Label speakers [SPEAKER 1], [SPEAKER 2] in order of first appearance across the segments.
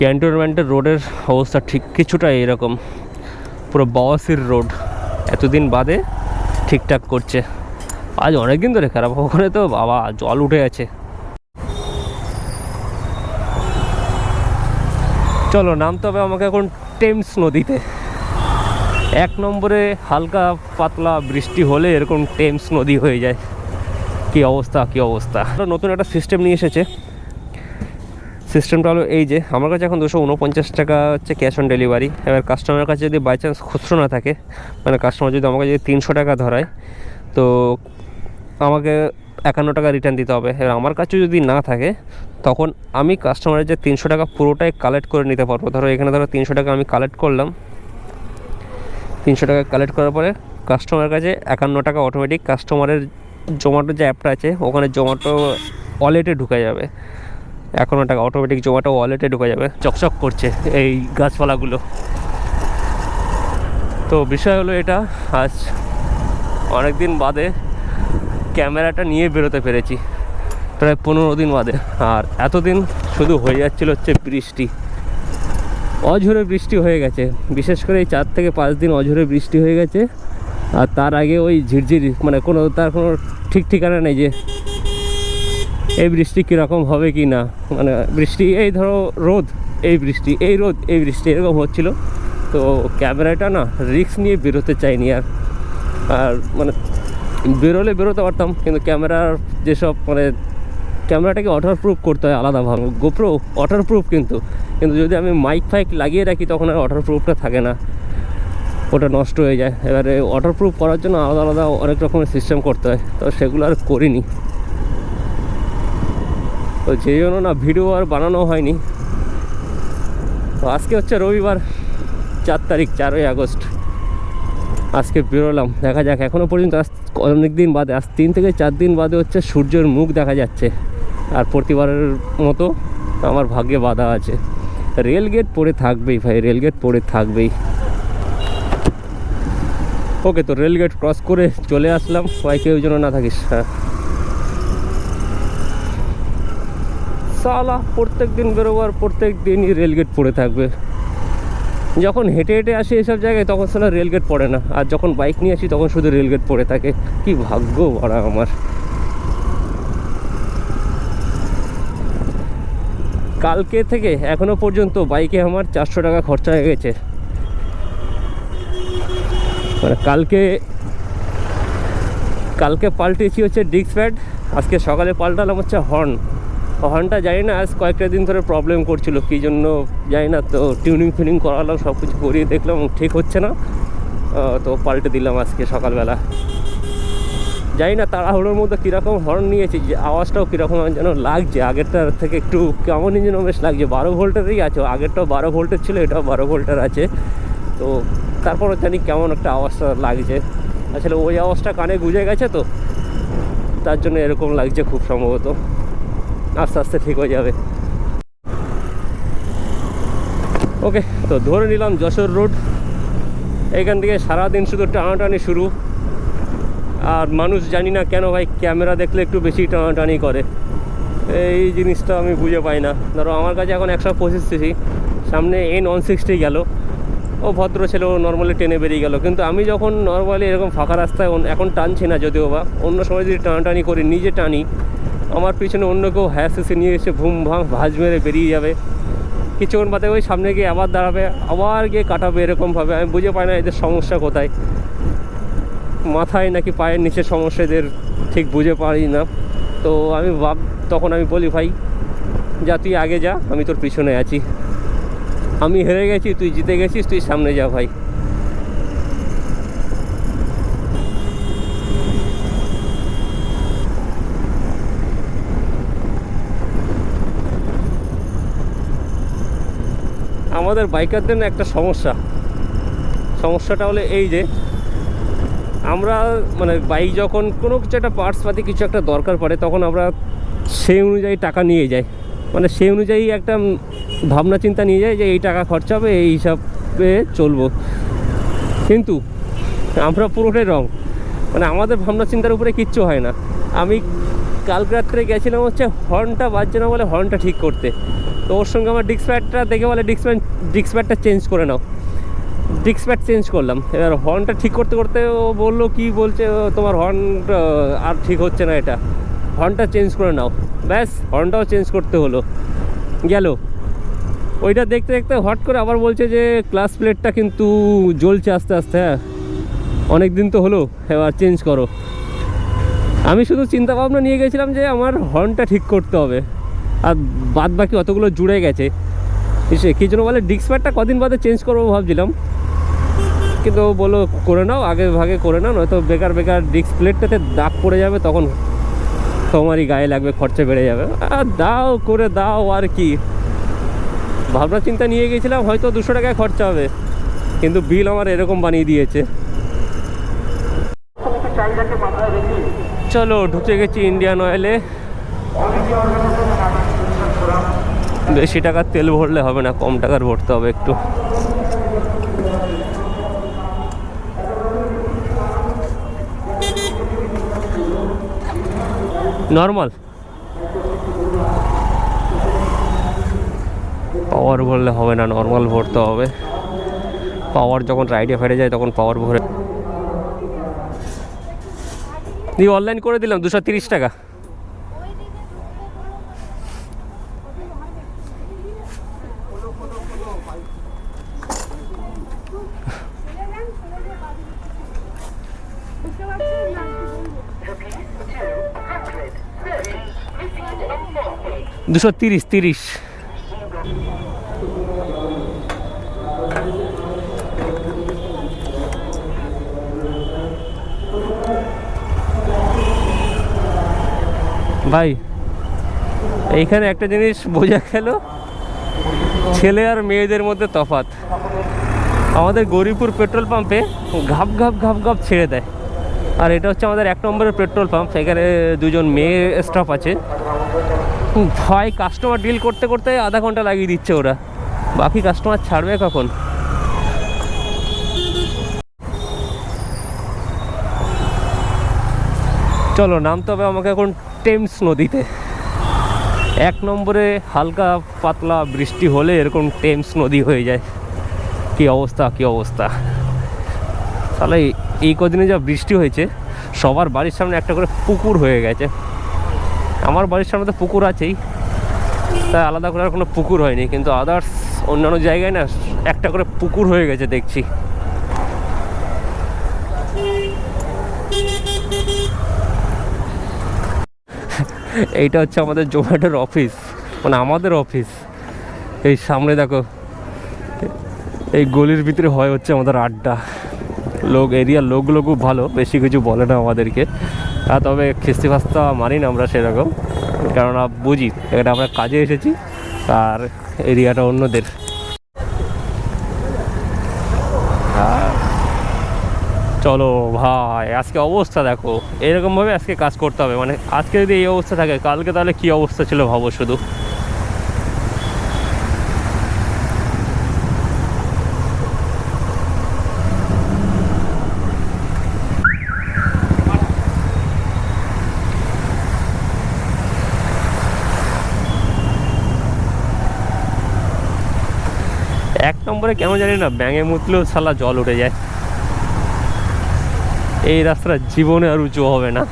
[SPEAKER 1] ক্যান্টনমেন্টের রোডের অবস্থা ঠিক কিছুটা এরকম। পুরো বাওয়াসির রোড। এতদিন বাদে ঠিকঠাক করছে। আজ অনেক দিন ধরে খারাপ। ওখানে তো বাবা, জল উঠে আছে চলো, নামতে হবে আমাকে এখন টেমস নদীতে। এক নম্বরে হালকা পাতলা বৃষ্টি হলে এরকম টেমস নদী হয়ে যায়। কি অবস্থা কি অবস্থা। নতুন একটা সিস্টেম নিয়ে এসেছে। সিস্টেমটা হলো এই যে, আমার কাছে এখন দুশো উনপঞ্চাশ টাকা হচ্ছে ক্যাশ অন ডেলিভারি এবার কাস্টমারের কাছে যদি বাই চান্স খুচরো না থাকে মানে কাস্টমার যদি আমাকে যদি তিনশো টাকা ধরায়, তো আমাকে একান্ন টাকা রিটার্ন দিতে হবে। এবার আমার কাছে যদি না থাকে, তখন আমি কাস্টমারের যে তিনশো টাকা পুরোটাই কালেক্ট করে নিতে পারব। ধরো এখানে ধরো তিনশো টাকা আমি কালেক্ট করলাম। তিনশো টাকা কালেক্ট করার পরে কাস্টমারের কাছে একান্ন টাকা অটোমেটিক কাস্টমারের জোম্যাটো যে অ্যাপটা আছে, ওখানে জোম্যাটো ওয়ালেটে ঢুকে যাবে। একান্ন ওটা অটোমেটিক জোম্যাটো ওয়ালেটে ঢুকে যাবে। চকচক করছে এই গাছপালাগুলো। তো বিষয় হলো এটা, আজ অনেক দিন বাদে ক্যামেরাটা নিয়ে বেরোতে পেরেছি, প্রায় পনেরো দিন বাদে। আর এতদিন শুধু হয়ে যাচ্ছিল হচ্ছে বৃষ্টি। অঝোরে বৃষ্টি হয়ে গেছে, বিশেষ করে এই চার থেকে পাঁচ দিন অঝোরে বৃষ্টি হয়ে গেছে। আর তার আগে ওই ঝিরঝিরি মানে কোনো, তার কোনো ঠিক ঠিকানা নেই যে এই বৃষ্টি কীরকম হবে কি না? মানে বৃষ্টি, এই ধরো রোদ, এই বৃষ্টি, এই রোদ, এই বৃষ্টি, এরকম হচ্ছিল। তো ক্যামেরাটা না রিক্স নিয়ে বেরোতে চাইনি আর। আর মানে বেরোলে বেরোতে পারতাম, কিন্তু ক্যামেরার যেসব মানে ক্যামেরাটাকে ওয়াটার প্রুফ করতে হয় আলাদাভাবে গোপ্রো ওয়াটার প্রুফ কিন্তু। কিন্তু যদি আমি মাইক ফাইক লাগিয়ে রাখি, তখন আর ওয়াটার প্রুফটা থাকে না। ওটা নষ্ট হয়ে যায়। এবারে ওয়াটার প্রুফ করার জন্য আলাদা আলাদা অনেক রকমের সিস্টেম করতে হয়। তো সেগুলো আর করিনি। তো সেই জন্য না ভিডিও আর বানানো হয়নি। তো আজকে হচ্ছে রবিবার, চার তারিখ, চারই আগস্ট। আজকে বেরোলাম, দেখা যাক এখনও পর্যন্ত আজ অনেক দিন বাদে, আজ তিন থেকে চার দিন বাদে হচ্ছে সূর্যের মুখ দেখা যাচ্ছে। আর প্রতিবারের মতো আমার ভাগ্যে বাধা আছে। রেল গেট পড়ে থাকবেই ভাই, রেল গেট পড়ে থাকবেই। ওকে, তো রেল গেট ক্রস করে চলে আসলাম। ভাই, কেউ যেন না থাকিস হ্যাঁ। সালা প্রত্যেক দিন বেরোবার প্রত্যেক দিনই রেলগেট পড়ে থাকবে। যখন হেঁটে হেঁটে আসি এসব জায়গায়, তখন সালা রেলগেট পড়ে না। আর যখন বাইক নিয়ে আসি, তখন শুধু রেলগেট পড়ে থাকে। কি ভাগ্য ভরা আমার। কালকে থেকে এখনও পর্যন্ত বাইকে আমার চারশো টাকা খরচা হয়ে গেছে। মানে কালকে কালকে পাল্টেছি হচ্ছে ডিস্ক প্যাড। আজকে সকালে পাল্টালাম হচ্ছে হর্ন। হর্নটা জানি না, আজ কয়েকটা দিন ধরে প্রবলেম করছিল, কী জন্য জানি না, তো টিউনিং ফিউনিং করালাম সব কিছু করিয়ে দেখলাম, ঠিক হচ্ছে না। তো পাল্টে দিলাম আজকে সকালবেলা। জানি না তাড়াহুড়োর মধ্যে কীরকম হর্ন নিয়েছি, যে আওয়াজটাও কীরকম যেন লাগছে। আগেরটার থেকে একটু কেমনই যেন বেশ লাগছে। বারো ভোল্টেরই আছে আগেরটাও বারো ভোল্টের ছিল, এটাও বারো ভোল্টের আছে। তো তারপরে জানি কেমন একটা আওয়াজটা লাগছে। আসলে ওই আওয়াজটা কানে গুজে গেছে তো, তার জন্য এরকম লাগছে খুব সম্ভবত। আস্তে আস্তে ঠিক হয়ে যাবে। ওকে তো ধরে নিলাম যশোর রোড। এইখান থেকে সারাদিন শুধু টানাটানি শুরু। আর মানুষ জানি না কেন ভাই, ক্যামেরা দেখলে একটু বেশি টানাটানি করে। এই জিনিসটা আমি বুঝে পাই না। ধরো আমার কাছে এখন একশো পঁচিশ সিসি। সামনে এন ওয়ান সিক্সটি গেল। ও ভদ্র ছেলে, ও নর্মালি টেনে বেরিয়ে গেল। কিন্তু আমি যখন নর্মালি এরকম ফাঁকা রাস্তায় এখন টানছি না যদিও বা, অন্য সময় যদি টানাটানি করি, নিজে টানি আমার পিছনে অন্য কেউ হ্যাঁ সিসি নিয়ে এসে ভুম ভাং ভাঁজ মেরে বেরিয়ে যাবে। কিছুক্ষণ বাদে ওই সামনে গিয়ে আবার দাঁড়াবে, আবার গিয়ে কাটাবে এরকমভাবে। আমি বুঝে পাই না এদের সমস্যা কোথায়। মাথায় নাকি পায়ের নিচে সমস্যা এদের ঠিক বুঝে পারি না। তো আমি ভাব, তখন আমি বলি, ভাই, যা, তুই আগে যা, আমি তোর পিছনে আছি। আমি হেরে গেছি, তুই জিতে গেছিস, তুই সামনে যা ভাই। আমাদের বাইকারদের না একটা সমস্যা। সমস্যাটা হলে এই যে, আমরা মানে বাইক যখন কোনো কিছু একটা পার্টস পাতি কিছু একটা দরকার পড়ে, তখন আমরা সেই অনুযায়ী টাকা নিয়ে যাই। মানে সেই অনুযায়ী একটা ভাবনা চিন্তা নিয়ে যাই যে এই টাকা খরচা হবে, এই হিসাবে চলবো। কিন্তু আমরা পুরোটাই রং মানে আমাদের ভাবনা চিন্তার উপরে কিচ্ছু হয় না। আমি কালকে রাত্রে গেছিলাম হচ্ছে হর্নটা বাজছে না বলে হর্নটা ঠিক করতে। তো ওর সঙ্গে আমার ডিস্ক প্যাডটা দেখে বলে ডিস্ক প্যাড ডিস্ক প্যাডটা চেঞ্জ করে নাও। ডিস্ক প্যাড চেঞ্জ করলাম। এবার হর্নটা ঠিক করতে করতে ও বলল, কি বলছে? তোমার হর্ন আর ঠিক হচ্ছে না এটা। হর্নটা চেঞ্জ করে নাও। ব্যাস হর্নটাও চেঞ্জ করতে হলো। গেল। ওইটা দেখতে দেখতে হট করে আবার বলছে যে ক্লাস প্লেটটা কিন্তু জ্বলছে আস্তে আস্তে হ্যাঁ। অনেক দিন তো হলো, এবার চেঞ্জ করো। আমি শুধু চিন্তা ভাবনা নিয়ে গেছিলাম যে, আমার হর্নটা ঠিক করতে হবে। আর বাদ বাকি অতগুলো জুড়ে গেছে। সে কি জন্য বলে ডিস্ক প্যাডটা কদিন বাদে চেঞ্জ করব ভাবছিলাম। কিন্তু ও বলল, করে নাও আগে ভাগে করে নাও, নয়তো বেকার বেকার ডিস্ক প্লেটটাতে দাগ পড়ে যাবে, তখন তোমারই গায়ে লাগবে, খরচা বেড়ে যাবে। আর দাও, করে দাও, আর কি? ভাবনা চিন্তা নিয়ে গেছিলাম, হয়তো দুশো টাকায় খরচা হবে। কিন্তু বিল আমার এরকম বানিয়ে দিয়েছে। চলো, ঢুকে গেছি ইন্ডিয়ান অয়েলে বেশি টাকার তেল ভরলে হবে না, কম টাকার ভরতে হবে একটু। নর্মাল। পাওয়ার ভরলে হবে না, নর্মাল ভরতে হবে। পাওয়ার যখন রাইডে ফেরে যায়, তখন পাওয়ার ভরে দিয়ে অনলাইন করে দিলাম, দুশো তিরিশ টাকা। দুশো তিরিশ তিরিশ। ভাই, এইখানে একটা জিনিস বোঝা গেল, ছেলে আর মেয়েদের মধ্যে তফাৎ। আমাদের গৌরীপুর পেট্রোল পাম্পে ঘাপ ঘাপ ঘাপ ঘাপ ছেড়ে দেয়। আর এটা হচ্ছে আমাদের এক নম্বরের পেট্রোল পাম্প, এখানে দুজন মেয়ে স্টাফ আছে। ভাই কাস্টমার ডিল করতে করতে আধা ঘণ্টা লাগিয়ে দিচ্ছে ওরা। বাকি কাস্টমার ছাড়বে কখন? চলো, নামতে হবে আমাকে এখন টেমস নদীতে। এক নম্বরে হালকা পাতলা বৃষ্টি হলে এরকম টেমস নদী হয়ে যায়। কি অবস্থা কি অবস্থা? তাহলে এই কদিনে যা বৃষ্টি হয়েছে, সবার বাড়ির সামনে একটা করে পুকুর হয়ে গেছে। আমার বাড়ির সামনে তো পুকুর আছেই। তাই আলাদা করে আর কোনো পুকুর হয়নি, কিন্তু আদার্স অন্যান্য জায়গায় না একটা করে পুকুর হয়ে গেছে দেখছি। এইটা হচ্ছে আমাদের জোম্যাটোর অফিস মানে আমাদের অফিস। এই সামনে দেখো, এই গলির ভিতরে হয় হচ্ছে আমাদের আড্ডা। লোক, এরিয়ার লোকগুলো খুব ভালো, বেশি কিছু বলে না আমাদেরকে। তবে খিস্তি ফাস্তা মানি না আমরা সেরকম। কেননা বুঝি, এখানে আমরা কাজে এসেছি, আর এরিয়াটা অন্যদের। চলো ভাই, আজকে অবস্থা দেখো। এরকমভাবে আজকে কাজ করতে হবে মানে আজকে যদি এই অবস্থা থাকে, কালকে তাহলে কি অবস্থা ছিল ভাবো শুধু। নম্বরে কেন জানি না, ব্যাঙে মুতলেও সালা জল উঠে যায়। এই রাস্তাটা জীবনে আর উঁচু হবে না।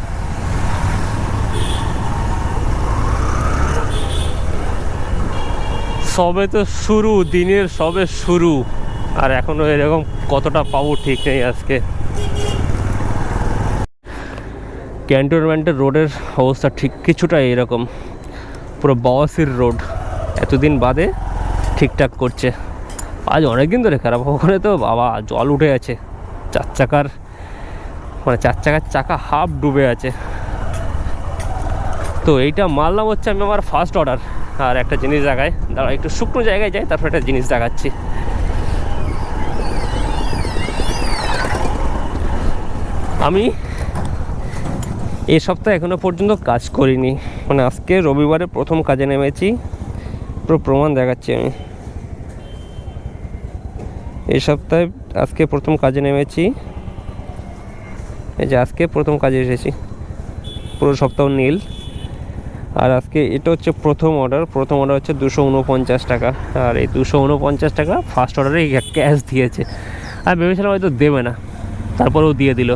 [SPEAKER 1] সবে তো শুরু, দিনের সবে শুরু। আর এখনও এরকম কতটা পাবো ঠিক নেই আজকে। ক্যান্টনমেন্টের রোডের অবস্থা ঠিক কিছুটা এরকম। পুরো বাওয়াসির রোড। এতদিন বাদে ঠিকঠাক করছে। আজ অনেক দিন ধরে খারাপ ওখানে তো বাবা জল উঠে আছে চার চাকার মানে চার চাকার চাকা হাফ ডুবে আছে। তো এইটা মারলাম হচ্ছে আমি আমার ফার্স্ট অর্ডার আর একটা জিনিস জায়গায় দাঁড়া একটু শুকনো জায়গায় যাই, তারপর একটা জিনিস দেখাচ্ছি। আমি এ সপ্তাহে এখনও পর্যন্ত কাজ করিনি। মানে আজকে রবিবারে প্রথম কাজে নেমেছি। পুরো প্রমাণ দেখাচ্ছি আমি। এই সপ্তাহে আজকে প্রথম কাজে নেমেছি। এই যে আজকে প্রথম কাজে এসেছি। পুরো সপ্তাহ নীল। আর আজকে এটা হচ্ছে প্রথম অর্ডার প্রথম অর্ডার হচ্ছে দুশো উনপঞ্চাশ টাকা। আর এই দুশো উনপঞ্চাশ টাকা ফার্স্ট অর্ডারে ক্যাশ দিয়েছে। আর ভেবেছিলাম হয়তো দেবে না। তারপরেও দিয়ে দিল।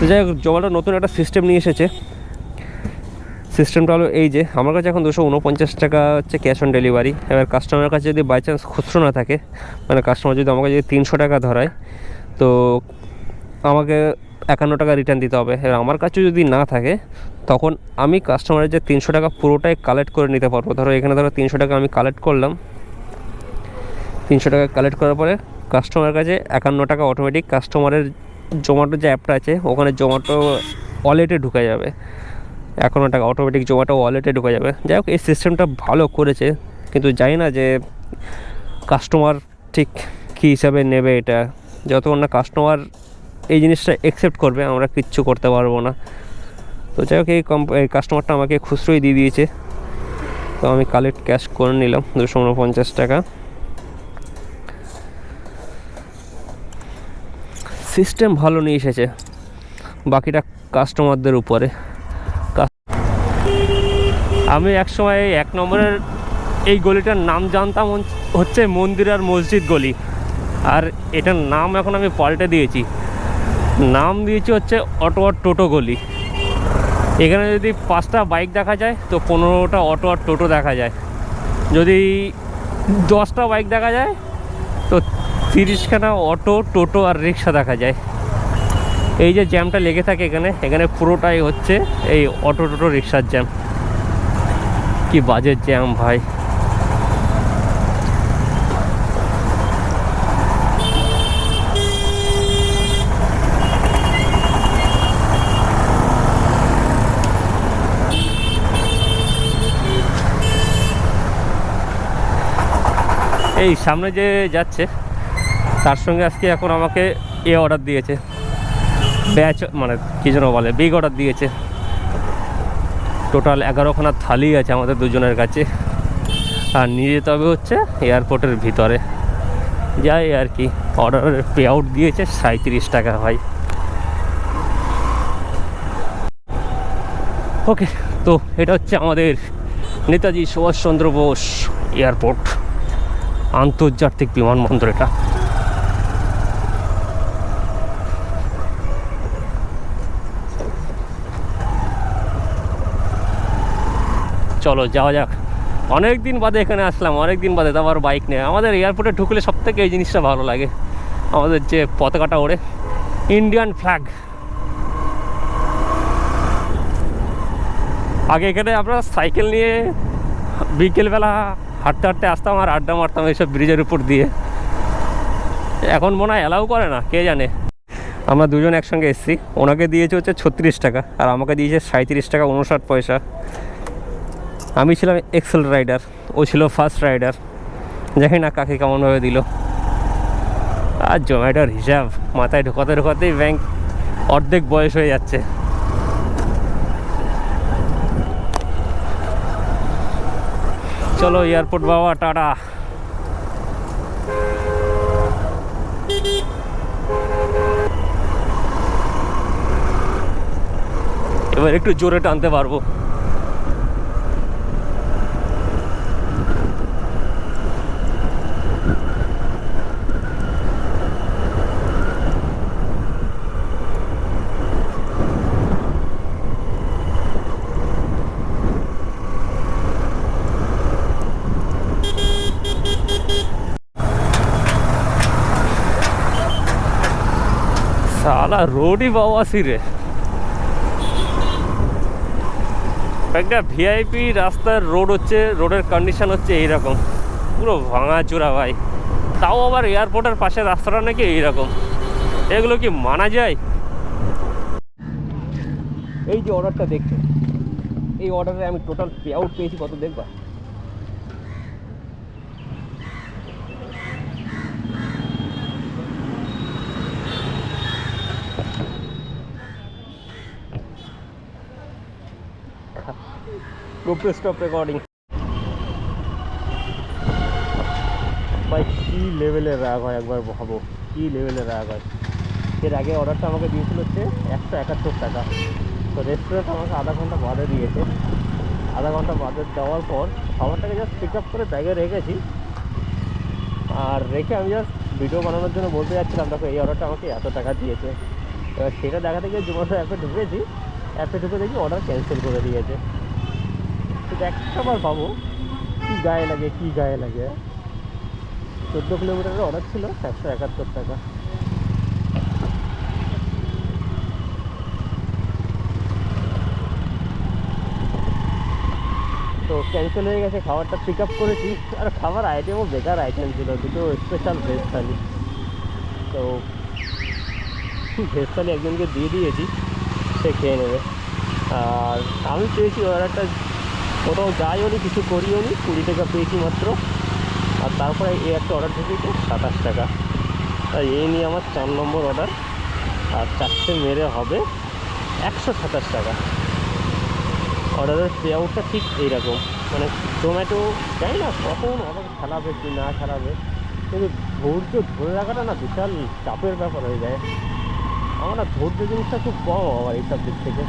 [SPEAKER 1] তো যাই হোক জোম্যাটো নতুন একটা সিস্টেম নিয়ে এসেছে। সিস্টেমটা হলো এই যে, আমার কাছে এখন দুশো উনপঞ্চাশ টাকা হচ্ছে ক্যাশ অন ডেলিভারি এবার কাস্টমারের কাছে যদি বাই চান্স খুচরো না থাকে মানে কাস্টমার যদি আমাকে যদি তিনশো টাকা ধরায়, তো আমাকে একান্ন টাকা রিটার্ন দিতে হবে। এবার আমার কাছে যদি না থাকে, তখন আমি কাস্টমারের যে তিনশো টাকা পুরোটাই কালেক্ট করে নিতে পারব। ধরো এখানে ধরো তিনশো টাকা আমি কালেক্ট করলাম। তিনশো টাকা কালেক্ট করার পরে কাস্টমারের কাছে একান্ন টাকা অটোমেটিক কাস্টমারের জোম্যাটো যে অ্যাপটা আছে, ওখানে জোম্যাটো ওয়ালেটে ঢুকে যাবে। একান্ন টাকা অটোমেটিক জোম্যাটো ওয়ালেটে ঢুকে যাবে। যাই হোক, এই সিস্টেমটা ভালো করেছে, কিন্তু জানি না যে কাস্টমার ঠিক কী হিসাবে নেবে এটা। যতক্ষণ না কাস্টমার এই জিনিসটা অ্যাকসেপ্ট করবে, আমরা কিচ্ছু করতে পারব না। তো যাই হোক, এই কাস্টমারটা আমাকে খুচরোই দিয়ে দিয়েছে। তো আমি কালেক্ট ক্যাশ করে নিলাম, দুশো উনপঞ্চাশ টাকা। সিস্টেম ভালো নিয়ে এসেছে, বাকিটা কাস্টমারদের উপরে। আমি একসময় এক নম্বরের এই গলিটার নাম জানতাম হচ্ছে মন্দির আর মসজিদ গলি। আর এটার নাম এখন আমি পাল্টে দিয়েছি। নাম দিয়েছি হচ্ছে অটো আর টোটো গলি। এখানে যদি পাঁচটা বাইক দেখা যায়, তো পনেরোটা অটো আর টোটো দেখা যায়। যদি দশটা বাইক দেখা যায়, তো তিরিশখানা অটো, টোটো আর রিক্সা দেখা যায়। এই যে জ্যামটা লেগে থাকে এখানে এখানে পুরোটাই হচ্ছে এই অটো, টোটো, রিক্সার জ্যাম। কি বাজে জ্যাম ভাই। এই সামনে যে যাচ্ছে, তার সঙ্গে আজকে এখন আমাকে এ অর্ডার দিয়েছে। ব্যাচ মানে কী যেন বলে বিগ অর্ডার দিয়েছে। টোটাল এগারোখানা থালি আছে আমাদের দুজনের কাছে। আর নিয়ে যেতে হবে হচ্ছে এয়ারপোর্টের ভিতরে। যাই আর কি অর্ডারের পে আউট দিয়েছে সাঁত্রিশ টাকা ভাই। ওকে তো এটা হচ্ছে আমাদের নেতাজি সুভাষচন্দ্র বোস এয়ারপোর্ট, আন্তর্জাতিক বিমানবন্দর এটা। চলো, যাওয়া যাক। অনেক দিন বাদে এখানে আসলাম অনেক দিন বাদে তারপর বাইক নিয়ে আমাদের এয়ারপোর্টে ঢুকলে সব থেকে এই জিনিসটা ভালো লাগে। আমাদের যে পতাকাটা ওড়ে ইন্ডিয়ান ফ্ল্যাগ আগে এখানে আমরা সাইকেল নিয়ে বিকেলবেলা হাঁটতে হাঁটতে আসতাম আর আড্ডা মারতাম এইসব ব্রিজের উপর দিয়ে। এখন মনে হয় অ্যালাউ করে না, কে জানে? আমরা দুজন একসঙ্গে এসেছি। ওনাকে দিয়েছে হচ্ছে ছত্রিশ টাকা, আর আমাকে দিয়েছে সাঁত্রিশ টাকা, উনষাট পয়সা। আমি ছিলাম এক্সেল রাইডার ও ছিল ফার্স্ট রাইডার জানি না কাকে কেমনভাবে দিল। আর জোম্যাটোর হিসাব, মাথায় ঢোকাতে ঢোকাতেই ব্যাংক অর্ধেক বয়স হয়ে যাচ্ছে। চলো এয়ারপোর্ট বাবা, টাটা। এবার একটু জোরে টানতে পারব। সালা রোডই বাবাসি রে একটা ভিআইপি রাস্তার রোড হচ্ছে রোডের কন্ডিশন হচ্ছে এইরকম পুরো ভাঙা চূড়া ভাই তাও আবার এয়ারপোর্টের পাশে রাস্তাটা নাকি এইরকম এগুলো কি মানা যায় এই যে অর্ডারটা দেখছ এই অর্ডারে আমি টোটাল পে আউট পেয়েছি কত দেখবা GoPro stop recording. ভাই, কী লেভেলের রাগ হয় একবার ভাবো। কী লেভেলের রাগ হয়। এর আগে অর্ডারটা আমাকে দিয়েছিল হচ্ছে একশো একাত্তর টাকা। তো রেস্টুরেন্ট আমাকে আধা ঘণ্টা বাদে দিয়েছে। আধা ঘণ্টা বাদে দেওয়ার পর খাবারটাকে জাস্ট পিক আপ করে ব্যাগে রেখেছি। আর রেখে আমি জাস্ট ভিডিও বানানোর জন্য বলতে যাচ্ছিলাম, দেখো এই অর্ডারটা আমাকে এত টাকা দিয়েছে। এবার সেটা দেখাতে গিয়ে জোম্যাটো অ্যাপে ঢুকেছি। অ্যাপে ঢুকে দেখি অর্ডার ক্যান্সেল করে দিয়েছে। কিন্তু একটা বার পাবো কী গায়ে লাগে, কী গায়ে লাগে। চোদ্দ কিলোমিটারের অর্ডার ছিল, একশো একাত্তর টাকা। তো ক্যান্সেল হয়ে গেছে, খাবারটা পিক আপ করেছি। আর খাবার আইটেমও বেকার আইটেম ছিল, দুটো স্পেশাল ভেজ থালি। তো ভেজ থালি একজনকে দিয়ে দিয়েছি, সে খেয়ে নেবে। আর আমি পেয়েছি অর্ডারটা কোথাও যাইও নি কিছু করিও নি কুড়ি টাকা পেয়েছি মাত্র। আর তারপরে এই একটা অর্ডার ঢুকেছে, সাতাশ টাকা। তাই এই নিয়ে আমার চার নম্বর অর্ডার আর চারটে মেরে হবে একশো সাতাশ টাকা। অর্ডারের পে আউটটা ঠিক এইরকম। মানে জোম্যাটো জানি না কখন অর্ডার খেলাবে কি না খেলাবে। কিন্তু ধৈর্য ধরে রাখাটা না বিশাল চাপের ব্যাপার হয়ে যায়। আমার ধৈর্য জিনিসটা খুব কম আমার এইসব দিক থেকে।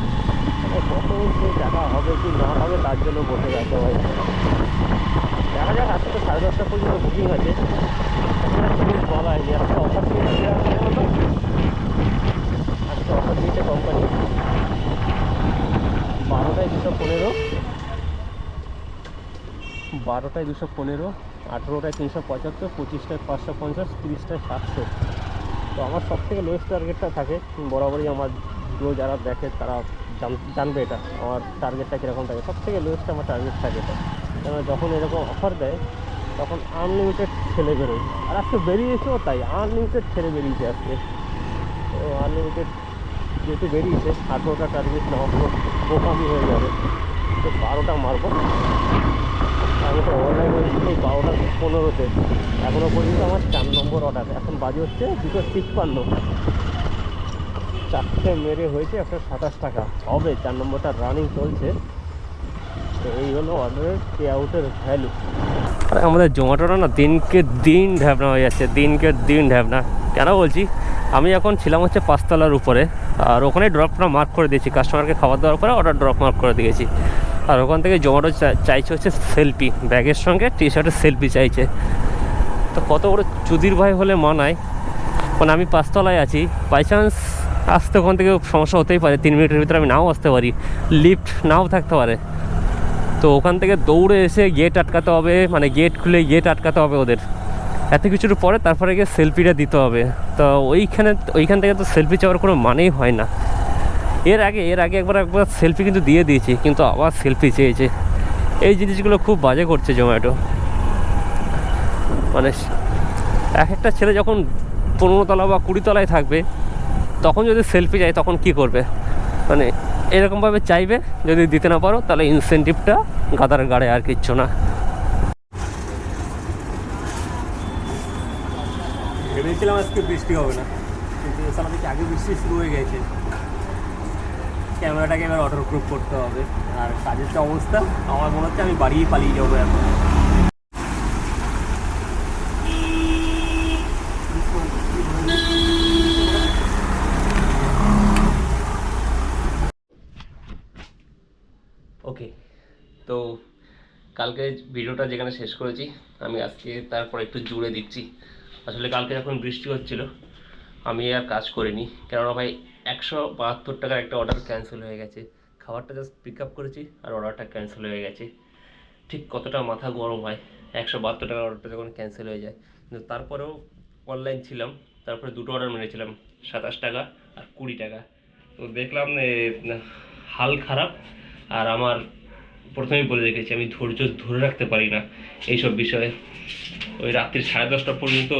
[SPEAKER 1] মানে কখন সে টাকা হবে কি না হবে তার জন্য বসে গেছে ভাই দেখা যাক, আজকে তো সাড়ে দশটা পর্যন্ত বুকিং আছে। বলা হয়নি একটা অফার দিয়েছে আজকে অফার দিয়েছে কোম্পানি বারোটায় দুশো পনেরো। বারোটায় দুশো পনেরো, আঠেরোটায় তিনশো পঁচাত্তর, পঁচিশটায় পাঁচশো পঞ্চাশ, তিরিশটায় সাতশো। তো আমার সব থেকে লোয়েস্ট টার্গেটটা থাকে, বরাবরই আমার ভিডিও যারা দেখে তারা জান- জানবে এটা, আমার টার্গেটটা কীরকম থাকে। সব থেকে লোয়েস্ট আমার টার্গেট থাকে এটা। কেন যখন এরকম অফার দেয়, তখন আনলিমিটেড ছেলে বেরোয়। আর আজকে বেরিয়েছেও তাই আনলিমিটেড ছেলে বেরিয়েছে আজকে। তো আনলিমিটেড যেহেতু বেরিয়েছে, আঠেরোটা টার্গেট নেওয়া পুরো বোকামি হয়ে যাবে। তো বারোটা মারবো। আমি তো অনলাইন হয়েছিল বারোটা পনেরোতে। এখনও পর্যন্ত আমার চার নম্বর অর্ডার এখন বাজে হচ্ছে দুটো তিপ্পান্ন। চারটে মেরে হয়েছে একশো সাতাশ টাকা। হবে চার নম্বরটা রানিং চলছে। তো এই হলো অর্ডারের পে আউটের ভ্যালু আরে, আমাদের জোম্যাটোটা না দিনকে দিন ঢ্যাবনা হয়ে যাচ্ছে, দিনকে দিন ঢ্যাবনা। কেন বলছি? আমি এখন ছিলাম হচ্ছে পাঁচতলার উপরে, আর ওখানে ড্রপটা মার্ক করে দিয়েছি। কাস্টমারকে খাবার দেওয়ার পরে অর্ডার ড্রপ মার্ক করে দিয়েছি। আর ওখান থেকে জোম্যাটো চাইছে হচ্ছে সেলফি, ব্যাগের সঙ্গে টি শার্টের সেলফি চাইছে। তো কত বড় চুদির ভাই হলে মানায়। মানে আমি পাঁচতলায় আছি বাই চান্স আসতে ওখান থেকে সমস্যা হতেই পারে, তিন মিনিটের ভিতরে আমি নাও আসতে পারি লিফট নাও থাকতে পারে। তো ওখান থেকে দৌড়ে এসে গেট আটকাতে হবে মানে গেট খুলে গেট আটকাতে হবে ওদের। এত কিছুর পরে তারপরে গিয়ে সেলফিটা দিতে হবে। তো ওইখানে, ওইখান থেকে তো সেলফি চাওয়ার কোনো মানেই হয় না। এর আগে এর আগে একবার একবার সেলফি কিন্তু দিয়ে দিয়েছি, কিন্তু আবার সেলফি চেয়েছে। এই জিনিসগুলো খুব বাজে করছে জোম্যাটো। মানে এক একটা ছেলে যখন পনেরো তলা বা কুড়ি তলায় থাকবে, তখন যদি সেলফি চায় তখন কি করবে? মানে এরকমভাবে চাইবে, যদি দিতে না পারো, তাহলে ইনসেন্টিভটা গাদার গাড়ে আর কিচ্ছু না।
[SPEAKER 2] ভেবেছিলাম আজকে বৃষ্টি হবে না, কিন্তু আগে বৃষ্টি শুরু হয়ে গেছে? ক্যামেরাটাকে এবার অটো প্রুফ করতে হবে। আর কাজের যে অবস্থা, আমার মনে হচ্ছে আমি বাড়িই পালিয়ে যাব এখন।
[SPEAKER 1] ওকে তো কালকে ভিডিওটা যেখানে শেষ করেছি, আমি আজকে তারপর একটু জুড়ে দিচ্ছি। আসলে কালকে যখন বৃষ্টি হচ্ছিল আমি আর কাজ করিনি। কেননা ভাই, একশো বাহাত্তর টাকার একটা অর্ডার ক্যান্সেল হয়ে গেছে। খাবারটা জাস্ট পিক আপ করেছি আর অর্ডারটা ক্যান্সেল হয়ে গেছে। ঠিক কতটা মাথা গরম হয়, একশো বাহাত্তর টাকার অর্ডারটা যখন ক্যান্সেল হয়ে যায়। কিন্তু তারপরেও অনলাইন ছিলাম, তারপরে দুটো অর্ডার মেরেছিলাম, সাতাশ টাকা আর কুড়ি টাকা। তো দেখলাম হাল খারাপ। আর আমার প্রথমেই বলে রেখেছি, আমি ধৈর্য ধরে রাখতে পারি না এইসব বিষয়ে। ওই রাত্রি সাড়ে দশটা পর্যন্ত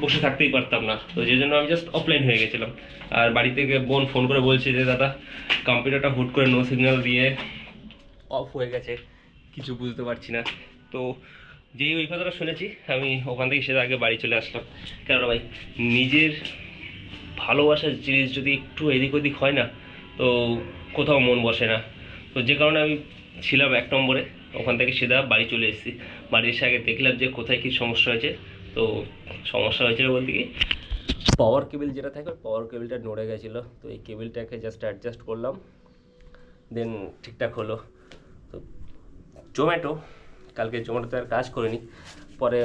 [SPEAKER 1] বসে থাকতেই পারতাম না। তো যে জন্য আমি জাস্ট অফলাইন হয়ে গেছিলাম। আর বাড়ি থেকে বোন ফোন করে বলছে যে, দাদা কম্পিউটারটা হুট করে নো সিগন্যাল দিয়ে অফ হয়ে গেছে। কিছু বুঝতে পারছি না। তো যেই ওই কথাটা শুনেছি, আমি ওখান থেকে সেটা আগে বাড়ি চলে আসলাম। কেননা ভাই, নিজের ভালোবাসার জিনিস যদি একটু এদিক ওদিক হয় না, তো কোথাও মন বসে না। তো যে কারণে আমি ছিলাম এক নম্বরে। ওখান থেকে সিধা বাড়ি চলে এসেছি। বাড়ি এসে আগে দেখলাম যে কোথায় কী সমস্যা হয়েছে। তো সমস্যা হয়েছিল বলতে কি? পাওয়ার কেবিল যেটা থাকে পাওয়ার কেবিলটা নড়ে গেছিল। তো এই কেবিলটাকে জাস্ট অ্যাডজাস্ট করলাম। দেন ঠিকঠাক হলো। তো জোম্যাটো কালকে জোম্যাটোতে আর কাজ করিনি। পরে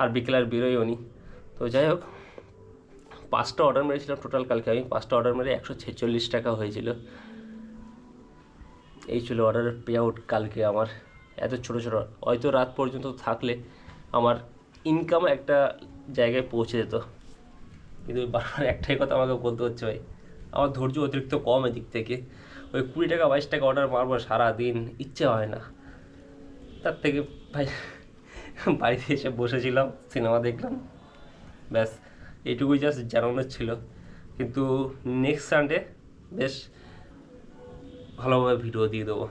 [SPEAKER 1] আর বিকেল আর বেরোইও নি। তো যাই হোক, পাঁচটা অর্ডার মেরেছিলাম টোটাল কালকে। আমি পাঁচটা অর্ডার মেরে একশো ছেচল্লিশ টাকা হয়েছিল। এই ছিল অর্ডারের পে আউট কালকে আমার। এত ছোটো ছোটো, হয়তো রাত পর্যন্ত থাকলে আমার ইনকাম একটা জায়গায় পৌঁছে যেত। কিন্তু বারবার একটাই কথা আমাকে বলতে হচ্ছে ভাই, আমার ধৈর্য অতিরিক্ত কম এদিক থেকে। ওই কুড়ি টাকা, বাইশ টাকা অর্ডার মারবো সারাদিন, ইচ্ছে হয় না। তার থেকে ভাই, বাড়িতে এসে বসেছিলাম, সিনেমা দেখলাম। ব্যাস, এইটুকুই জাস্ট জানানোর ছিল। কিন্তু নেক্সট সানডে বেশ ভালোভাবে ভিডিও দিয়ে দেবো।